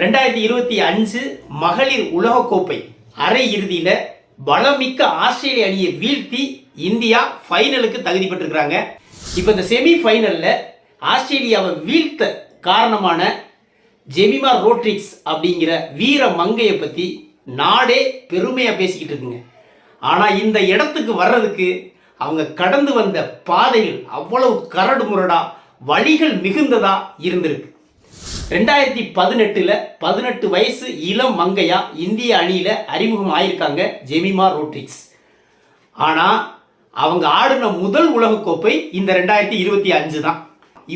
ரெண்டாயிரத்தி இருபத்தி அஞ்சு மகளிர் உலகக்கோப்பை அரை இறுதியில் பலமிக்க ஆஸ்திரேலிய அணியை வீழ்த்தி இந்தியா ஃபைனலுக்கு தகுதி பெற்றிருக்கிறாங்க. இப்போ இந்த செமி ஃபைனலில் ஆஸ்திரேலியாவை வீழ்த்த காரணமான ஜெமிமா ரோட்ரிக்ஸ் அப்படிங்கிற வீர மங்கையை பற்றி நாடே பெருமையாக பேசிக்கிட்டு இருக்குங்க. ஆனால் இந்த இடத்துக்கு வர்றதுக்கு அவங்க கடந்து வந்த பாதைகள் அவ்வளவு கரடு முரடா வழிகள் மிகுந்ததாக இருந்திருக்கு. ரெண்டாயிரத்தி பதினெட்டில் பதினெட்டு வயசு இளம் மங்கையா இந்திய அணியில் அறிமுகம் ஆயிருக்காங்க ஜெமிமா ரோட்ரிக்ஸ். ஆனால் அவங்க ஆடின முதல் உலகக்கோப்பை இந்த ரெண்டாயிரத்தி இருபத்தி அஞ்சு தான்.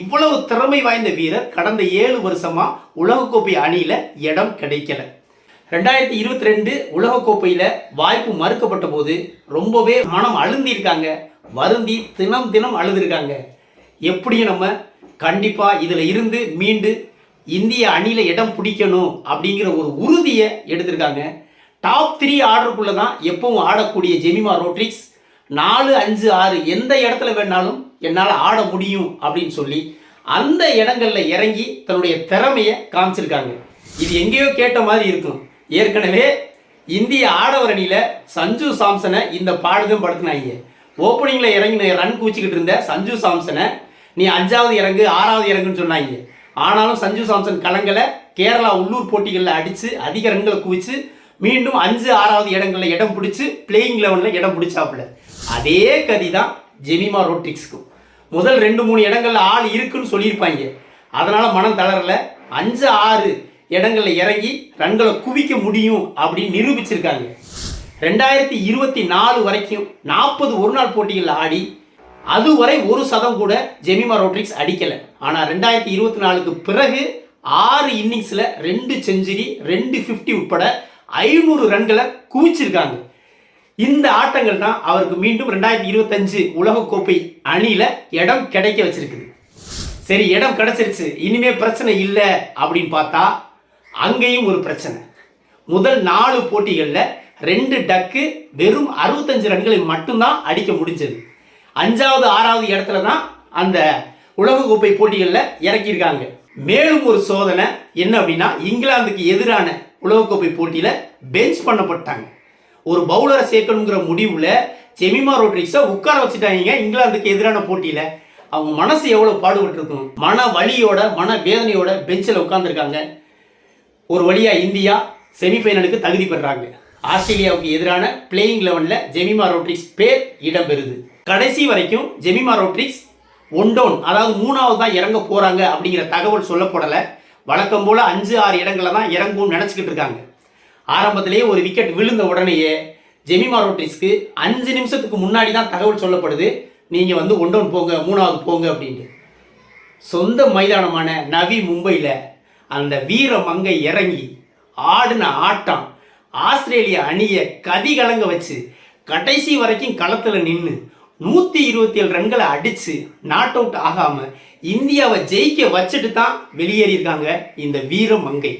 இவ்வளவு திறமை வாய்ந்த வீரர் கடந்த ஏழு வருஷமா உலகக்கோப்பை அணியில் இடம் கிடைக்கல. ரெண்டாயிரத்தி இருபத்தி ரெண்டு உலகக்கோப்பையில் வாய்ப்பு மறுக்கப்பட்ட போது ரொம்பவே மனம் அழுந்திருக்காங்க. வருந்தி தினம் தினம் அழுதுருக்காங்க. எப்படியும் நம்ம கண்டிப்பாக இதில் இருந்து மீண்டு இந்திய அணியில் இடம் பிடிக்கணும் அப்படிங்கிற ஒரு உறுதியை எடுத்திருக்காங்க. டாப் த்ரீ ஆர்டருக்குள்ளே தான் எப்பவும் ஆடக்கூடிய ஜெமிமா ரோட்ரிக்ஸ் நாலு அஞ்சு ஆறு எந்த இடத்துல வேணாலும் என்னால் ஆட முடியும் அப்படின்னு சொல்லி அந்த இடங்களில் இறங்கி தன்னுடைய திறமையை காமிச்சிருக்காங்க. இது எங்கேயோ கேட்ட மாதிரி இருக்கும். ஏற்கனவே இந்திய ஆடவர் அணியில் சஞ்சு சாம்சனை இந்த பாடுதும் படுத்தினாங்க. ஓப்பனிங்கில் இறங்கி ரன் கூச்சிக்கிட்டு இருந்த சஞ்சு சாம்சனை நீ அஞ்சாவது இறங்கு ஆறாவது இறங்குன்னு சொன்னாங்க. ஆனாலும் சஞ்சு சாம்சன் கலங்கலை. கேரளா உள்ளூர் போட்டிகளில் அடித்து அதிக ரன்களை குவிச்சு மீண்டும் அஞ்சு ஆறாவது இடங்களில் இடம் பிடிச்சி பிளேயிங் லெவனில் இடம் பிடிச்சாப்புல. அதே கதி தான் ஜெமிமா ரோட்ரிக்ஸ்க்கும். முதல் ரெண்டு மூணு இடங்களில் ஆள் இருக்குன்னு சொல்லியிருப்பாங்க. அதனால் மனம் தளரல. அஞ்சு ஆறு இடங்களில் இறங்கி ரன்களை குவிக்க முடியும் அப்படின்னு நிரூபிச்சிருக்காங்க. ரெண்டாயிரத்தி இருபத்தி நாலு வரைக்கும் நாற்பது ஒரு நாள் போட்டிகளில் ஆடி அதுவரை ஒரு சதம் கூட ஜெமிமா ரோட்ரிக்ஸ் அடிக்கல. ஆனால் ரெண்டாயிரத்தி இருபத்தி நாலுக்கு பிறகு ஆறு இன்னிங்ஸில் ரெண்டு செஞ்சுரி ரெண்டு ஃபிஃப்டி உட்பட ஐநூறு ரன்களை குவிச்சிருக்காங்க. இந்த ஆட்டங்கள் தான் அவருக்கு மீண்டும் ரெண்டாயிரத்தி இருபத்தஞ்சு உலகக்கோப்பை அணியில் இடம் கிடைக்க வச்சிருக்குது. சரி இடம் கிடைச்சிருச்சு. இனிமே பிரச்சனை இல்லை அப்படின்னு பார்த்தா அங்கேயும் ஒரு பிரச்சனை. முதல் நாலு போட்டிகளில் ரெண்டு டக்கு வெறும் அறுபத்தஞ்சு ரன்களை மட்டும்தான் அடிக்க முடிஞ்சது. அஞ்சாவது ஆறாவது இடத்துல தான் அந்த உலகக்கோப்பை போட்டிகளில் இறக்கியிருக்காங்க. மேலும் ஒரு சோதனை என்ன அப்படின்னா இங்கிலாந்துக்கு எதிரான உலகக்கோப்பை போட்டியில் பெஞ்ச் பண்ணப்பட்டாங்க. ஒரு பவுலரை சேர்க்கணுங்கிற முடிவில் ஜெமிமா ரோட்ரிக்ஸை உட்கார வச்சுட்டாங்க இங்கிலாந்துக்கு எதிரான போட்டியில். அவங்க மனசு எவ்வளோ பாடுபட்டிருக்கும்? மன வலியோட மன வேதனையோட பெஞ்சில் உட்காந்துருக்காங்க ஒரு வழியாக இந்தியா செமிஃபைனலுக்கு தகுதி பெறாங்க. ஆஸ்திரேலியாவுக்கு எதிரான பிளேயிங் லெவனில் ஜெமிமா ரோட்ரிக்ஸ் பேர் இடம்பெறுது. கடைசி வரைக்கும் ஜெமிமா ரோட்ரிக்ஸ் ஒன் டவுன் அதாவது மூணாவது தான் இறங்க போகிறாங்க அப்படிங்கிற தகவல் சொல்லப்படலை. வழக்கம் போல் அஞ்சு ஆறு இடங்களில் தான் இறங்கும்னு நினச்சிக்கிட்டு இருக்காங்க. ஆரம்பத்திலேயே ஒரு விக்கெட் விழுந்த உடனேயே ஜெமிமா ரோட்ரிக்ஸ்க்கு அஞ்சு நிமிஷத்துக்கு முன்னாடி தான் தகவல் சொல்லப்படுது. நீங்கள் வந்து ஒன் டவுன் போங்க மூணாவது போங்க அப்படின்ட்டு. சொந்த மைதானமான நவி மும்பையில் அந்த வீர மங்கை இறங்கி ஆடின ஆட்டம் ஆஸ்திரேலிய அணியை கதி கலங்க வச்சு கடைசி வரைக்கும் களத்தில் நின்று நூற்றி இருபத்தி ஏழு ரன்களை அடித்து நாட் அவுட் ஆகாமல் இந்தியாவை ஜெயிக்க வச்சுட்டு தான் வெளியேறியிருக்காங்க இந்த வீர மங்கை.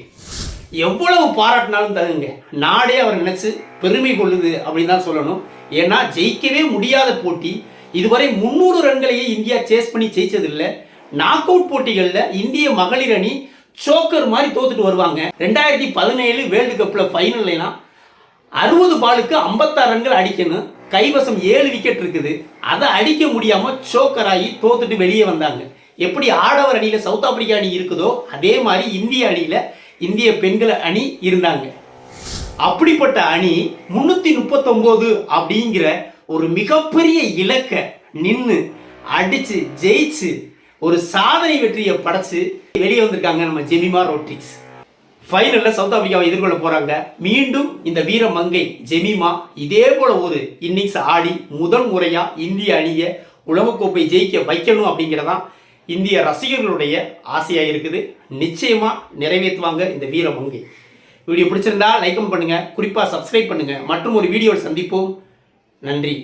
எவ்வளவு பாராட்டினாலும் தகுங்க. நாடே அவர் நினச்சி பெருமை கொள்ளுது அப்படின்னு தான் சொல்லணும். ஏன்னா ஜெயிக்கவே முடியாத போட்டி. இதுவரை முந்நூறு ரன்களையே இந்தியா சேஸ் பண்ணி ஜெயிச்சதில்லை. நாக் அவுட் போட்டிகளில் இந்திய மகளிர் அணி சோக்கர் மாதிரி தோத்துட்டு வருவாங்க. ரெண்டாயிரத்தி பதினேழு வேர்ல்டு கப்பில் ஃபைனல்லாம் அறுபது பாலுக்கு ஐம்பத்தாறு ரன்கள் அடிக்கணும். கைவசம் ஏழு விக்கெட் இருக்குது. அதை அடிக்க முடியாம சோக்கர் ஆகி தோத்துட்டு வெளியே வந்தாங்க. எப்படி ஆடவர் அணியில சவுத் ஆப்பிரிக்கா அணி இருக்குதோ அதே மாதிரி இந்திய அணியில இந்திய பெண்கள் அணி இருந்தாங்க. அப்படிப்பட்ட அணி முன்னூத்தி முப்பத்தொன்பது அப்படிங்கிற ஒரு மிகப்பெரிய இலக்க நின்று அடிச்சு ஜெயிச்சு ஒரு சாதனை வெற்றியை படைச்சு வெளியே வந்திருக்காங்க நம்ம ஜெமிமா ரோட்ரிக்ஸ். ஃபைனலில் சவுத் ஆப்பிரிக்காவை எதிர்கொள்ள போகிறாங்க மீண்டும் இந்த வீர மங்கை ஜெமிமா இதே போல ஒரு இன்னிங்ஸ் ஆடி முதல் முறையாக இந்திய அணியை உலகக்கோப்பை ஜெயிக்க வைக்கணும் அப்படிங்கிறதான் இந்திய ரசிகர்களுடைய ஆசையாக இருக்குது. நிச்சயமாக நிறைவேற்றுவாங்க இந்த வீர மங்கை. வீடியோ பிடிச்சிருந்தா லைக்கும் பண்ணுங்கள் குறிப்பாக சப்ஸ்கிரைப் பண்ணுங்கள் மற்றும் ஒரு வீடியோவில் சந்திப்போம். நன்றி.